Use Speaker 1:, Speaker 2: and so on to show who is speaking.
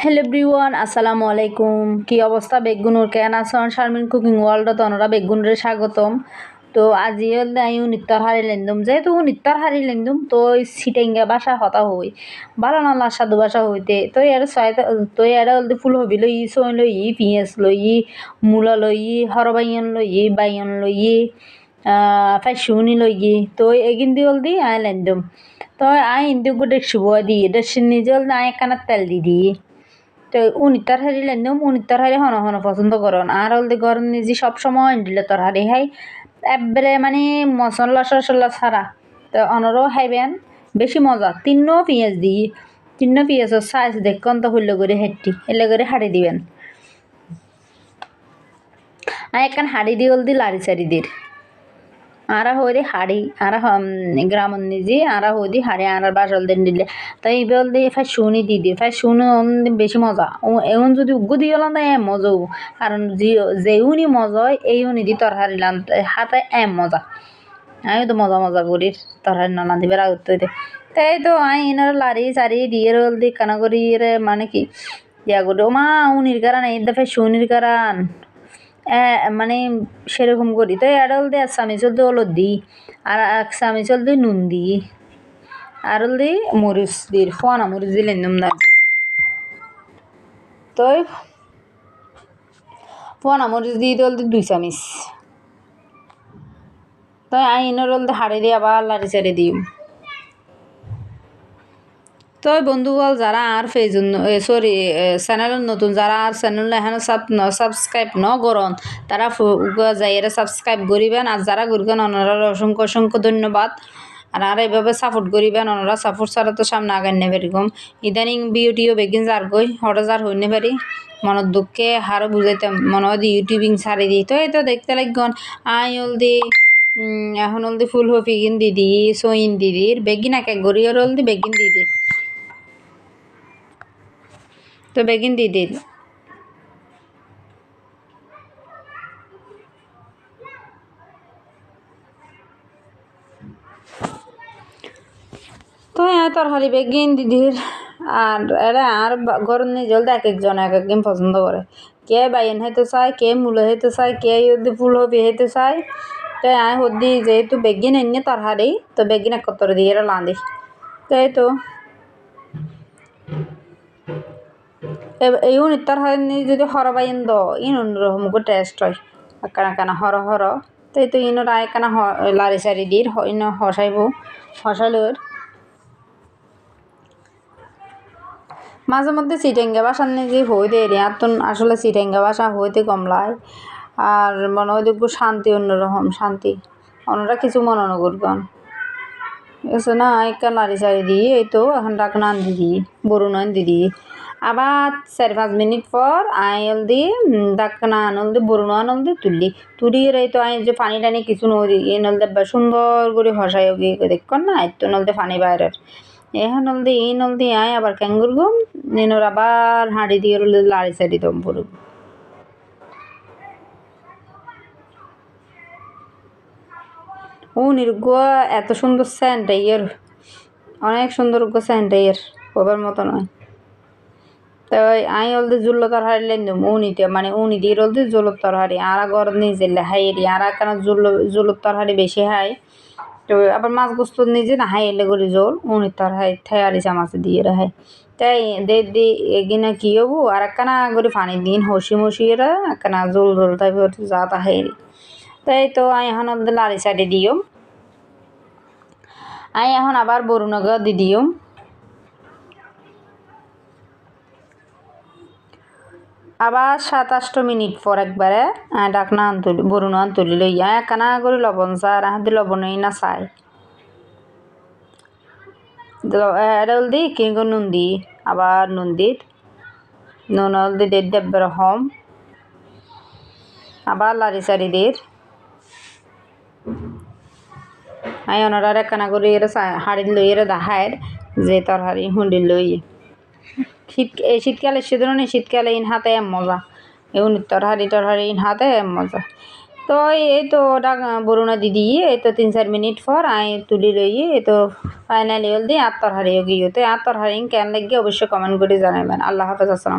Speaker 1: Hello everyone, আসসালামু আলাইকুম। কি অবস্থা? বেগুনুর কেন আছেন শারমিন কুকিং ওয়ার্ল্ডত অনরা বেগুনরে স্বাগতম। তো আজি আইও নিত্তর হারি লেন্দুম। যেহেতু নিত্তর হারি লেন্দুম, তো সিটেঙ্গা বাসা হতা হই। ভালো নালা সাধু বাসা হইতে। তো এর ছয় তো এর হলদি ফুল হবি লই সই লই, পিঁয়াজ লই, মূলা লই, হরবাইয়ন লই, বাইয়ন লই ফেসুনি লই। তো এগিন দি হলদি আই লেন্দুম। তো আই ইন্দি শুভ দি ডেসিন নিজে হলদি আই কানার তেল দি দি তো উনি তরকারি লেনম উনি তরকারি হন হন পছন্দ করন। আর হলদি গরম নিজে সবসময় দিলে তরকারি হাই, একবারে মানে মশলা টসলা ছাড়া। তো অনরও খাইবেন, বেশি মজা। তিন্ন পেঁয়াজ দিই তিন্ন পেঁয়াজের সাইজ দেখুন তো হইলে করে হেঁটি এলে করে হাড়ি দিবেন। আর একখান হাড়ি দিয়ে হলদি লাড়ি চারি দির। আরা হইদি হাড়ি, আরা গ্রাম নিজে, আরা হইদি হাড়ি, আরার বাসল দেন দিলে। তাই ইবেল দিয়ে ফাই শুনি দি দি, ফাই শুনে বেশি মজা। এমন যদি উগ্গু দিয়ে গেলাম তাই এম মজাও কারণ যেউনি মজা এই উনি দি তরকারি লান হাতে এম মজা। আমি তো মজা মজা করি তরকারি না দিবে রাগ দে তাই তো আই এনার লারি সারি দিয়ে রোল দি, কানা করি মানে কি? ইয়া করে, ও মা, উনির কারণ, এই দফে শুনির কারণ। মানে সেরকম করি। তো এডল দিয়ে এক চামিচল দিয়ে হলুদ দিই আর এক চামিচল দিয়ে নুন দিই আর হল দি মরিচ দিই ফোনা মরিচ দিলে নুন না তো ফোনা মরিচ দিয়ে দিল দুই চামিচ। তো আইনের হল হাড়ি দিয়ে আবার লাড়ি চাড়ি দিই তো বন্ধুগল যারা আর ফেজ সরি চ্যানেলের নতুন যারা আর চ্যানেল এখানে সাব সাবস্ক্রাইব ন করন তারা যাইয়েরা সাবস্ক্রাইব করিবেন আর যারা করিবেন ওনারা অসংখ্য অসংখ্য ধন্যবাদ। আর আর এইভাবে সাপোর্ট করিবেন ওনারা সাপোর্ট ছাড়া তো সামনে আগান নেবে এরকম ইদানিং বিউটিও বেগিন যার গই হঠাৎ যার হইনে পারি মনের দুঃখে হারও বুঝাইতাম মনে হয় ইউটিউবিং ছাড়ি দিই তো এই তো দেখতে লাগন আই দি এখন হল দি ফুল হপিগিন দিদি সইন দিদির বেগিন এক এক গড়ি হল দি বেগিন দিদির তো বেগিন দিয়ে দিল। তো হ্যাঁ তরকারি বেগিন, দিদির আর এরা আর গরম নিয়ে জলদি এক একজন এক একদিন পছন্দ করে। কে বাইন হইতে চায়, কে মূলো হইতে চায়, কে যদি ফুলকপি হইতে চায়, তো আয় হদ্দি যেহেতু বেগিন এনে তরকারি তো বেগিন একত্র দিয়ে এরা লাঁদি। তাই তো। নিতার হয় যদি হর বাইন দ ইন অন্যরকম টেস্ট হয়। কানা কানা হর হর। তো এই তো ইনো রায় কানা লারি সারি দির ইন হসাইব হসালোর মাঝে মধ্যে সিটেঙ্গা বাসার যে হই দে আর তো আসলে সিটেঙ্গা বাসা হইতে কমলায় আর মনে হয় দেখব শান্তি অন্যরকম, শান্তি। অন্যরা কিছু মনে করবেন। এসে না একটা লারি সারি দিয়ে এই তো এখন ডাকনা আন দিদি বরুণ দিদি। আবার চার পাঁচ মিনিট পর আই হলদি ডাকনা আনলদি, বরুণ আনলদি তুললি তুলি এই তো আই যে পানি টানি কিছু নদী এই নলদে সুন্দর করে হসাই গিয়ে দেখুন না? এই তো নলদে পানি বাইরের এখন নলদি এই নলদি আয় আবার ক্যাঙ্গুর গুম নিনর আবার হাঁড়ি দিয়ে লাড়ি সাড়ি দম পড়ব ও নির্গুয়া, এত সুন্দর ইয়ের অনেক সুন্দর স্যান্ট ইয়ের কবার মতো নয় তো আই অলদি জুল্ল তরহারি লেন উনিতে মানে উনি দিয়ে অলদি জুলোর তরহারি আর গরম নিজে হাইয়েরি আর কেন জুল জুলোর তরহারি বেশি হাই তো আবার মাছ গোস্ত নিজে না হাই এলে করে জোল, উনি তরহারি থেয়ারি চামাচ দিয়ে রাহাই তাই দে দি এগিনা কি হব? আর একখানা করে পানি দিন, হসি মসিয়েরা একখানা জোল জোল টাইপের যা তা হাইরি তাই তো আই এখন লাড়ি সাইডে দিও আই এখন আবার বরুণগা দি দিও আবার সাত আষ্ট মিনিট পর একবারে ডাকনা আনতুলি, বরুণ আনতুলি লইয়া একানা করে লবণ চার হাতে লবণই না চাই। দি কিনকো নুন দি আবার নুন দিত নুন হলদি দেড় দেব্বের হম আবার লারি সারি দের আই ওনারা একানা করে এরা হাড়ি লই এরা দেখায় যে তরহারি হুন্ডি লই। শীত, এই শীতকালে সে ধরনের শীতকালে ইন হাতে মজা। এমন তরহারি টরহারি ইন হাতে মজা। তো এই তো ওটা বরুণা দিদি, এই তো তিন চার মিনিট পর আই তুলি লই, এই তো ফাইনালি হল আত্মর হারিয়ে গিয়ে, তো আত্মর হারিয়ে কেন লাগিয়ে অবশ্যই কমেন্ট করে জানাবেন আল্লাহ হাফেজ, আসসালাম